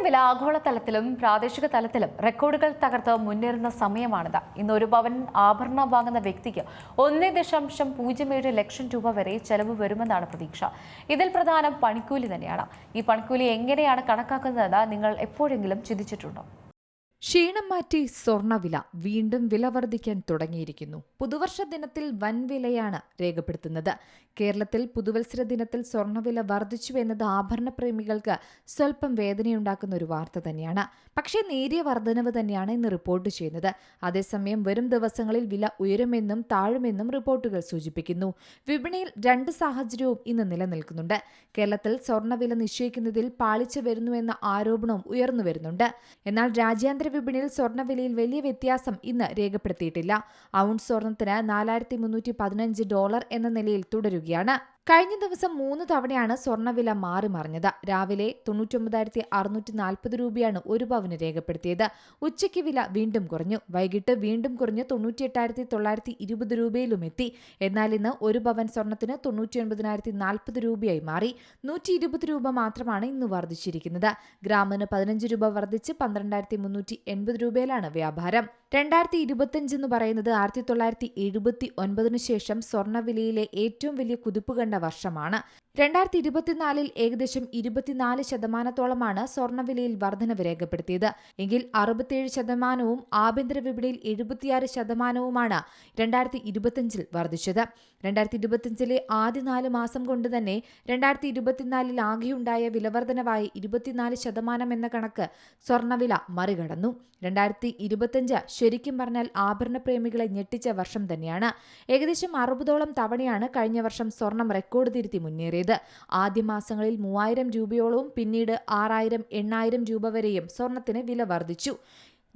സ്വർണവില ആഗോളതലത്തിലും പ്രാദേശിക തലത്തിലും റെക്കോർഡുകൾ തകർത്ത് മുന്നേറുന്ന സമയമാണിത്. ഇന്ന് ഒരു പവൻ ആഭരണം വാങ്ങുന്ന വ്യക്തിക്ക് ഒന്നേ ദശാംശം പൂജ്യം ഏഴ് ലക്ഷം രൂപ വരെ ചെലവ് വരുമെന്നാണ് പ്രതീക്ഷ. ഇതിൽ പ്രധാനം പണിക്കൂലി തന്നെയാണ്. ഈ പണിക്കൂലി എങ്ങനെയാണ് കണക്കാക്കുന്നതെന്ന് നിങ്ങൾ എപ്പോഴെങ്കിലും ചിന്തിച്ചിട്ടുണ്ടോ? ക്ഷീണം മാറ്റി സ്വർണവില വീണ്ടും വില വർദ്ധിക്കാൻ തുടങ്ങിയിരിക്കുന്നു. പുതുവർഷ ദിനത്തിൽ വൻ വിലയാണ് രേഖപ്പെടുത്തുന്നത്. കേരളത്തിൽ പുതുവത്സര ദിനത്തിൽ സ്വർണവില വർദ്ധിച്ചു എന്നത് ആഭരണ പ്രേമികൾക്ക് സ്വല്പം വേദനയുണ്ടാക്കുന്ന ഒരു വാർത്ത തന്നെയാണ്. പക്ഷേ നേരിയ വർധനവ് തന്നെയാണ് ഇന്ന് റിപ്പോർട്ട് ചെയ്യുന്നത്. അതേസമയം വരും ദിവസങ്ങളിൽ വില ഉയരുമെന്നും താഴുമെന്നും റിപ്പോർട്ടുകൾ സൂചിപ്പിക്കുന്നു. വിപണിയിൽ രണ്ട് സാഹചര്യവും ഇന്ന് നിലനിൽക്കുന്നുണ്ട്. കേരളത്തിൽ സ്വർണവില നിശ്ചയിക്കുന്നതിൽ പാളിച്ച വരുന്നുവെന്ന ആരോപണവും ഉയർന്നു വരുന്നുണ്ട്. എന്നാൽ രാജ്യാന്തര വിപണിയിൽ സ്വർണവിലയിൽ വലിയ വ്യത്യാസം ഇന്ന് രേഖപ്പെടുത്തിയിട്ടില്ല. ഔൺസ് സ്വർണത്തിന് നാലായിരത്തി മുന്നൂറ്റി പതിനഞ്ച് ഡോളർ എന്ന നിലയിൽ തുടരുകയാണ്. കഴിഞ്ഞ ദിവസം മൂന്ന് തവണയാണ് സ്വർണവില മാറിമറിഞ്ഞത് രാവിലെ തൊണ്ണൂറ്റൊമ്പതായിരത്തി അറുന്നൂറ്റി നാൽപ്പത് രൂപയാണ് ഒരു പവന് രേഖപ്പെടുത്തിയത്. ഉച്ചയ്ക്ക് വില വീണ്ടും കുറഞ്ഞു. വൈകിട്ട് വീണ്ടും കുറഞ്ഞ് തൊണ്ണൂറ്റിയെട്ടായിരത്തി തൊള്ളായിരത്തി ഇരുപത് രൂപയിലും എത്തി. എന്നാൽ ഇന്ന് ഒരു പവൻ സ്വർണത്തിന് തൊണ്ണൂറ്റി ഒൻപതിനായിരത്തി നാൽപ്പത് രൂപയായി മാറി. നൂറ്റി ഇരുപത് രൂപ മാത്രമാണ് ഇന്ന് വർദ്ധിച്ചിരിക്കുന്നത്. ഗ്രാമിന് പതിനഞ്ച് രൂപ വർദ്ധിച്ച് പന്ത്രണ്ടായിരത്തി മുന്നൂറ്റി എൺപത് രൂപയിലാണ് വ്യാപാരം. രണ്ടായിരത്തി ഇരുപത്തിയഞ്ച് എന്ന് പറയുന്നത് ആയിരത്തി തൊള്ളായിരത്തി എഴുപത്തി ഒൻപതിനു ശേഷം സ്വർണവിലയിലെ ഏറ്റവും വലിയ കുതിപ്പ് കണ്ട വർഷമാണ്. രണ്ടായിരത്തി ഇരുപത്തിനാലിൽ ഏകദേശം ഇരുപത്തിനാല് ശതമാനത്തോളമാണ് സ്വർണവിലയിൽ വർധനവ് രേഖപ്പെടുത്തിയത്. എങ്കിൽ അറുപത്തിയേഴ് ശതമാനവും ആഭ്യന്തര വിപണിയിൽ എഴുപത്തിയാറ് ശതമാനവുമാണ് രണ്ടായിരത്തി ഇരുപത്തിയഞ്ചിൽ വർദ്ധിച്ചത് രണ്ടായിരത്തി ഇരുപത്തിയഞ്ചിലെ ആദ്യ നാല് മാസം കൊണ്ട് തന്നെ രണ്ടായിരത്തി ഇരുപത്തിനാലിൽ ആകെയുണ്ടായ വിലവർധനവായി ഇരുപത്തിനാല് ശതമാനം എന്ന കണക്ക് സ്വർണവില മറികടന്നു. രണ്ടായിരത്തി ഇരുപത്തിയഞ്ച് ശരിക്കും പറഞ്ഞാൽ ആഭരണ പ്രേമികളെ ഞെട്ടിച്ച വർഷം തന്നെയാണ്. ഏകദേശം അറുപതോളം തവണയാണ് കഴിഞ്ഞ വർഷം സ്വർണം റെക്കോർഡ് തിരുത്തി മുന്നേറിയത്. ആദ്യ മാസങ്ങളിൽ മൂവായിരം രൂപയോളവും പിന്നീട് ആറായിരം എണ്ണായിരം രൂപ വരെയും സ്വർണത്തിന് വില വർദ്ധിച്ചു.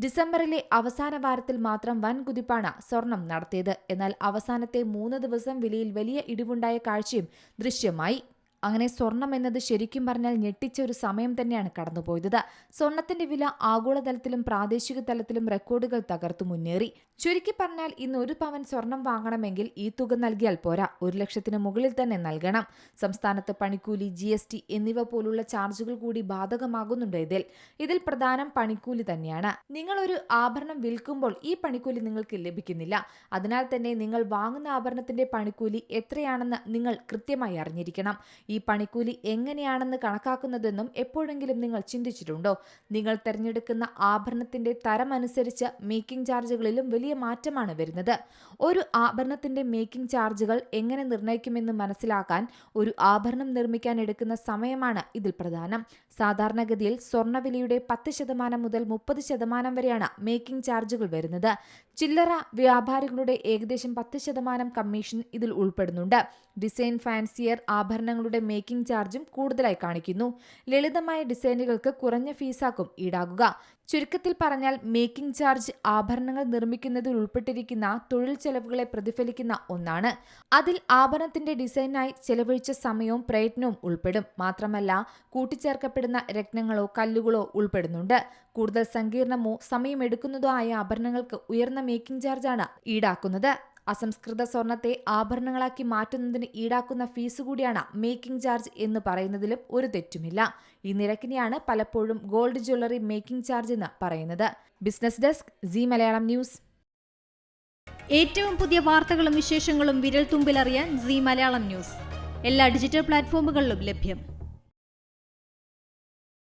ഡിസംബറിലെ അവസാന വാരത്തിൽ മാത്രം വൻ കുതിപ്പാണ് സ്വർണം നടത്തിയത്. എന്നാൽ അവസാനത്തെ മൂന്ന് ദിവസം വിലയിൽ വലിയ ഇടിവുണ്ടായ കാഴ്ചയും ദൃശ്യമായി. അങ്ങനെ സ്വർണം എന്നത് ശരിക്കും പറഞ്ഞാൽ ഞെട്ടിച്ച ഒരു സമയം തന്നെയാണ് കടന്നുപോയത്. സ്വർണത്തിന്റെ വില ആഗോളതലത്തിലും പ്രാദേശിക തലത്തിലും റെക്കോർഡുകൾ തകർത്തു മുന്നേറി. ചുരുക്കി പറഞ്ഞാൽ ഇന്ന് ഒരു പവൻ സ്വർണം വാങ്ങണമെങ്കിൽ ഈ തുക നൽകിയാൽ പോരാ. ഒരു ലക്ഷത്തിന് മുകളിൽ തന്നെ നൽകണം. സംസ്ഥാനത്ത് പണിക്കൂലി ജി എന്നിവ പോലുള്ള ചാർജുകൾ കൂടി ബാധകമാകുന്നുണ്ട് ഇതിൽ. ഇതിൽ പ്രധാനം പണിക്കൂലി തന്നെയാണ്. നിങ്ങൾ ഒരു ആഭരണം വിൽക്കുമ്പോൾ ഈ പണിക്കൂലി നിങ്ങൾക്ക് ലഭിക്കുന്നില്ല. അതിനാൽ തന്നെ നിങ്ങൾ വാങ്ങുന്ന ആഭരണത്തിന്റെ പണിക്കൂലി എത്രയാണെന്ന് നിങ്ങൾ കൃത്യമായി അറിഞ്ഞിരിക്കണം. പണിക്കൂലി എങ്ങനെയാണെന്ന് കണക്കാക്കുന്നതെന്നും എപ്പോഴെങ്കിലും നിങ്ങൾ ചിന്തിച്ചിട്ടുണ്ടോ? നിങ്ങൾ തിരഞ്ഞെടുക്കുന്ന ആഭരണത്തിന്റെ തരമനുസരിച്ച് മേക്കിംഗ് ചാർജുകളിലും വലിയ മാറ്റമാണ് വരുന്നത്. ഒരു ആഭരണത്തിന്റെ മേക്കിംഗ് ചാർജുകൾ എങ്ങനെ നിർണയിക്കുമെന്ന് മനസ്സിലാക്കാൻ ഒരു ആഭരണം നിർമ്മിക്കാൻ എടുക്കുന്ന സമയമാണ് ഇതിൽ പ്രധാനം. സാധാരണഗതിയിൽ സ്വർണവിലയുടെ പത്ത് ശതമാനം മുതൽ മുപ്പത് ശതമാനം വരെയാണ് മേക്കിംഗ് ചാർജുകൾ വരുന്നത്. ചില്ലറ വ്യാപാരികളുടെ ഏകദേശം പത്ത് ശതമാനം കമ്മീഷൻ ഇതിൽ ഉൾപ്പെടുന്നുണ്ട്. ഡിസൈൻ ഫാൻസിയർ ആഭരണങ്ങളുടെ മേക്കിംഗ് ചാർജും കൂടുതലായി കാണിക്കുന്നു. ലളിതമായ ഡിസൈനുകൾക്ക് കുറഞ്ഞ ഫീസാക്കും ഈടാകുക ചുരുക്കത്തിൽ പറഞ്ഞാൽ മേക്കിംഗ് ചാർജ് ആഭരണങ്ങൾ നിർമ്മിക്കുന്നതിൽ ഉൾപ്പെട്ടിരിക്കുന്ന തൊഴിൽ ചെലവുകളെ പ്രതിഫലിക്കുന്ന ഒന്നാണ്. അതിൽ ആഭരണത്തിന്റെ ഡിസൈനായി ചെലവഴിച്ച സമയവും പ്രയത്നവും ഉൾപ്പെടും. മാത്രമല്ല കൂട്ടിച്ചേർക്കപ്പെടുന്ന രത്നങ്ങളോ കല്ലുകളോ ഉൾപ്പെടുന്നുണ്ട്. കൂടുതൽ സങ്കീർണമോ സമയമെടുക്കുന്നതോ ആയ ആഭരണങ്ങൾക്ക് ഉയർന്ന മേക്കിംഗ് ചാർജാണ് ഈടാക്കുന്നത്. അസംസ്കൃത സ്വർണത്തെ ആഭരണങ്ങളാക്കി മാറ്റുന്നതിന് ഈടാക്കുന്ന ഫീസ് കൂടിയാണ് മേക്കിംഗ് ചാർജ് എന്ന് പറയുന്നതിലും ഒരു തെറ്റുമില്ല. ഈ നിരക്കിനെയാണ് പലപ്പോഴും ഗോൾഡ് ജ്വല്ലറി മേക്കിംഗ് ചാർജ് എന്ന് പറയുന്നത്. Business desk Zee Malayalam news. ഏറ്റവും പുതിയ വാർത്തകളും വിശേഷങ്ങളും വിരൽ തുമ്പിലറിയാൻ സി മലയാളം ന്യൂസ്. എല്ലാ ഡിജിറ്റൽ പ്ലാറ്റ്ഫോമുകളിലും ലഭ്യം.